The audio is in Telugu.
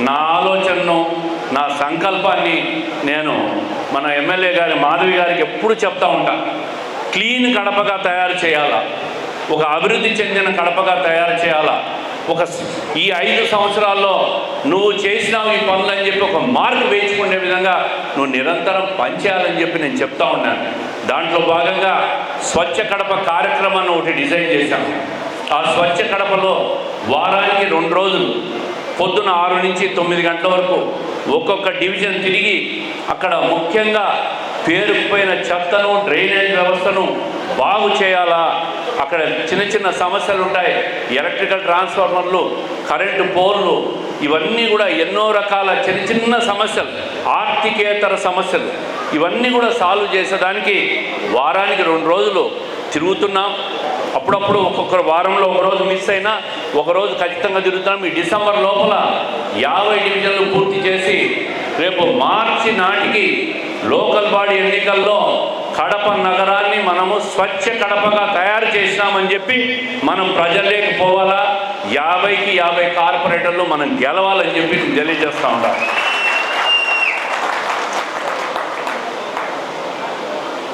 నా ఆలోచనను నా సంకల్పాన్ని నేను మన ఎమ్మెల్యే గారి మాధవి గారికి ఎప్పుడు చెప్తా ఉంటా. క్లీన్ కడపగా తయారు చేయాలా? ఒక అభివృద్ధి చెందిన కడపగా తయారు చేయాలా? ఒక ఈ ఐదు సంవత్సరాల్లో నువ్వు చేసినావు ఈ పనులు అని చెప్పి ఒక మార్క్ వేయించుకునే విధంగా నువ్వు నిరంతరం పనిచేయాలని చెప్పి నేను చెప్తా ఉన్నాను. దాంట్లో భాగంగా స్వచ్ఛ కడప కార్యక్రమాన్ని ఒకటి డిజైన్ చేశాను. ఆ స్వచ్ఛ కడపలో వారానికి రెండు రోజులు పొద్దున ఆరు నుంచి తొమ్మిది గంటల వరకు ఒక్కొక్క డివిజన్ తిరిగి అక్కడ ముఖ్యంగా పేరుకుపోయిన చెత్తను డ్రైనేజ్ వ్యవస్థను బాగు చేయాలా? అక్కడ చిన్న చిన్న సమస్యలు ఉంటాయి. ఎలక్ట్రికల్ ట్రాన్స్ఫార్మర్లు కరెంటు పోల్లు ఇవన్నీ కూడా ఎన్నో రకాల చిన్న చిన్న సమస్యలు ఆర్థికేతర సమస్యలు. ఇవన్నీ కూడా సాల్వ్ చేసేదానికి వారానికి రెండు రోజులు తిరుగుతున్నాం. అప్పుడప్పుడు ఒక్కొక్క వారంలో ఒకరోజు మిస్ అయినా ఒకరోజు ఖచ్చితంగా తిరుగుతున్నాం ఈ డిసెంబర్ లోపల యాభై డివిజన్లు పూర్తి చేసి రేపు మార్చి నాటికి లోకల్ బాడీ ఎన్నికల్లో కడప నగరాన్ని మనము స్వచ్ఛ కడపగా తయారు చేసినామని చెప్పి మనం ప్రజల్లోకి పోవాలా? యాభైకి యాభై కార్పొరేటర్లు మనం గెలవాలని చెప్పి తెలియజేస్తూ తెలియజేస్తా